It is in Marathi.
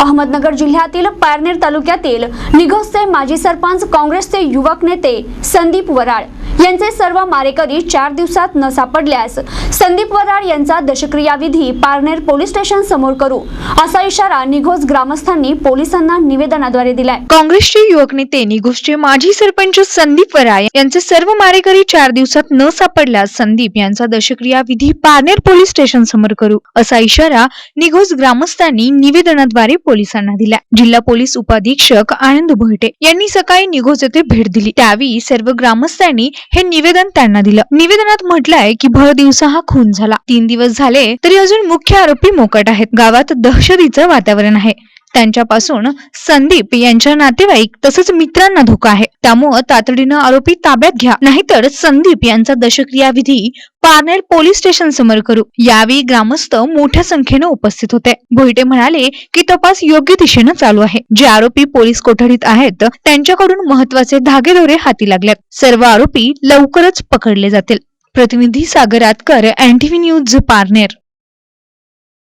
अहमदनगर जिल्ह्यातील पारनेर तालुक्यातील निघोसचे माजी सरपंच काँग्रेसचे युवक नेते संदीप वराळ यांचे सर्व मारेकरी चार दिवसात न सापडल्यास संदीप वराळ यांचा दशक्रियाविधी पारनेर पोलीस स्टेशन समोर करू असा इशारा निघोस ग्रामस्थांनी पोलिसांना निवेदनाद्वारे दिलाय. काँग्रेसचे युवक नेते निघोषचे माजी सरपंच संदीप वराळ यांचे सर्व मारेकरी चार दिवसात न सापडल्यास संदीप यांचा दशक्रिया विधी पारनेर पोलीस स्टेशन समोर करू असा इशारा निघोस ग्रामस्थांनी निवेदनाद्वारे पोलिसांना दिला जिल्हा पोलीस उपाधीक्षक आनंद भोईटे यांनी सकाळी निघोज येथे भेट दिली. त्यावेळी सर्व ग्रामस्थांनी हे निवेदन त्यांना दिलं. निवेदनात म्हटलंय की भर दिवसा हा खून झाला. तीन दिवस झाले तरी अजून मुख्य आरोपी मोकट आहेत. गावात दहशतीचं वातावरण आहे. त्यांच्यापासून संदीप यांच्या नातेवाईक तसंच मित्रांना धोका आहे. त्यामुळं तातडीनं आरोपी ताब्यात घ्या. नाहीतर संदीप यांचा दशक्रिया विधी पारनेर पोलीस स्टेशन समोर करू. यावेळी ग्रामस्थ मोठ्या संख्येनं उपस्थित होते. भोईटे म्हणाले की तपास योग्य दिशेनं चालू आहे. जे आरोपी पोलीस कोठडीत आहेत त्यांच्याकडून महत्त्वाचे धागेदोरे हाती लागल्यात. सर्व आरोपी लवकरच पकडले जातील. प्रतिनिधी सागर आतकर एनटीव्ही न्यूज पारनेर.